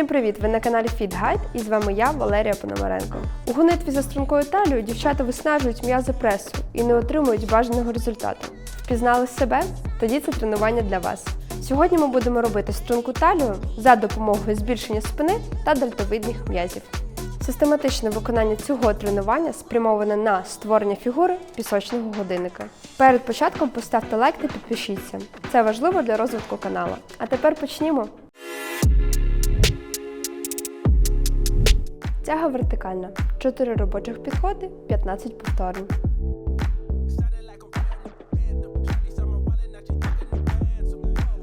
Всім привіт! Ви на каналі Fit Guide і з вами я, Валерія Пономаренко. У гонитві за стрункою талію дівчата виснажують м'язи пресу і не отримують бажаного результату. Впізнали себе? Тоді це тренування для вас. Сьогодні ми будемо робити струнку талію за допомогою збільшення спини та дельтовидних м'язів. Систематичне виконання цього тренування спрямоване на створення фігури пісочного годинника. Перед початком поставте лайк та підпишіться. Це важливо для розвитку каналу. А тепер почнімо. Тяга вертикальна. 4 робочих підходи, 15 повторень.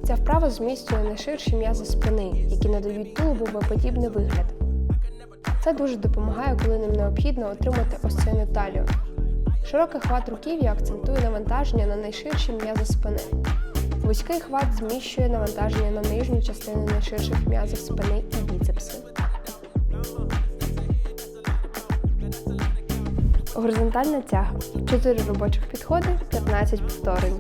Ця вправа зміцнює найширші м'язи спини, які надають тулубу подібний вигляд. Це дуже допомагає, коли нам необхідно отримати осцену талію. Широкий хват руків'я акцентує навантаження на найширші м'язи спини. Вузький хват зміщує навантаження на нижню частину найширших м'язів спини і біцепси. Горизонтальна тяга. 4 робочих підходи, 15 повторень.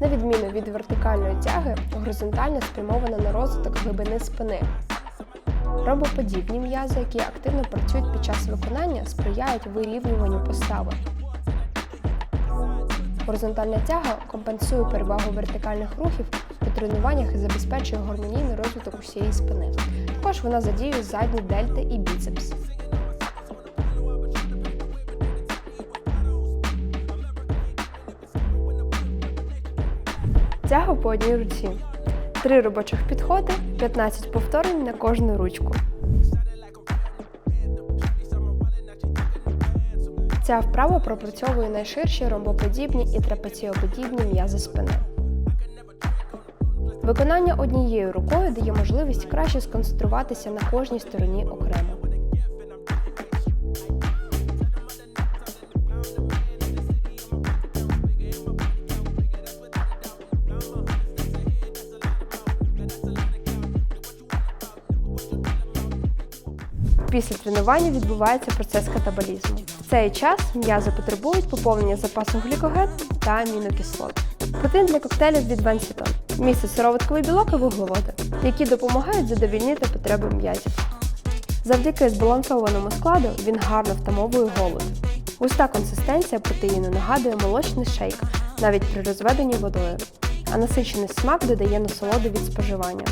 На відміну від вертикальної тяги, горизонтальна спрямована на розвиток глибини спини. Робоподібні м'язи, які активно працюють під час виконання, сприяють вирівнюванню постави. Горизонтальна тяга компенсує перевагу вертикальних рухів тренуваннях і забезпечує гармонійний розвиток усієї спини. Також вона задіює задні дельти і біцепс. Тяга по одній руці. Три робочих підходи, 15 повторень на кожну ручку. Ця вправа пропрацьовує найширші ромбоподібні і трапеціоподібні м'язи спини. Виконання однією рукою дає можливість краще сконцентруватися на кожній стороні окремо. Після тренування відбувається процес катаболізму. В цей час м'язи потребують поповнення запасу глікогену та амінокислот. Протеїн для коктейлів від Венсітон містить сироватковий білок і вуглеводи, які допомагають задовільнити потреби м'язів. Завдяки збалансованому складу він гарно втамовує голод. Густа консистенція протеїну нагадує молочний шейк навіть при розведенні водою, а насичений смак додає насолоду від споживання.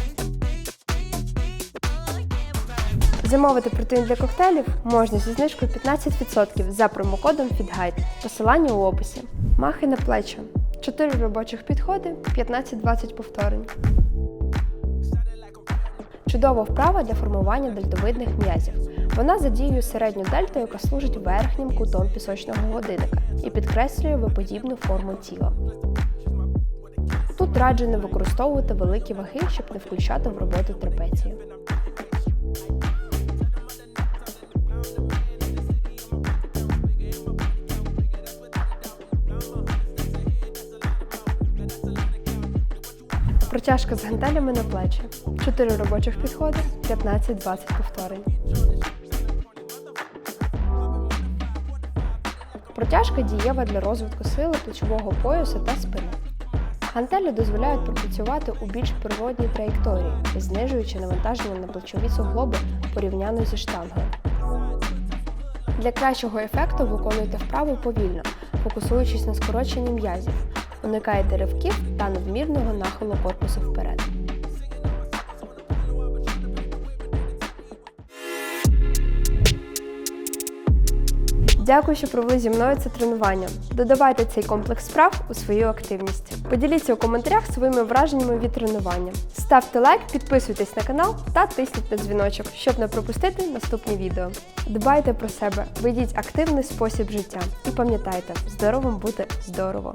Замовити протеїн для коктейлів можна зі знижкою 15% за промокодом FITGUIDE. Посилання у описі. Махи на плечі. 4 робочих підходи, 15-20 повторень. Чудова вправа для формування дельтовидних м'язів. Вона задіює середню дельту, яка служить верхнім кутом пісочного годинника і підкреслює виподібну форму тіла. Тут раджу не використовувати великі ваги, щоб не включати в роботу трапецію. Протяжка з гантелями на плечі. 4 робочих підходи, 15-20 повторень. Протяжка дієва для розвитку сили плечового поясу та спини. Гантелі дозволяють пропрацювати у більш природній траєкторії, знижуючи навантаження на плечові суглоби порівняно зі штангою. Для кращого ефекту виконуйте вправу повільно, фокусуючись на скороченні м'язів. Уникайте ривків та надмірного нахилу корпусу вперед. Дякую, що провели зі мною це тренування. Додавайте цей комплекс справ у свою активність. Поділіться у коментарях своїми враженнями від тренування. Ставте лайк, підписуйтесь на канал та тисніть на дзвіночок, щоб не пропустити наступні відео. Дбайте про себе, ведіть активний спосіб життя і пам'ятайте, здоровим бути здорово!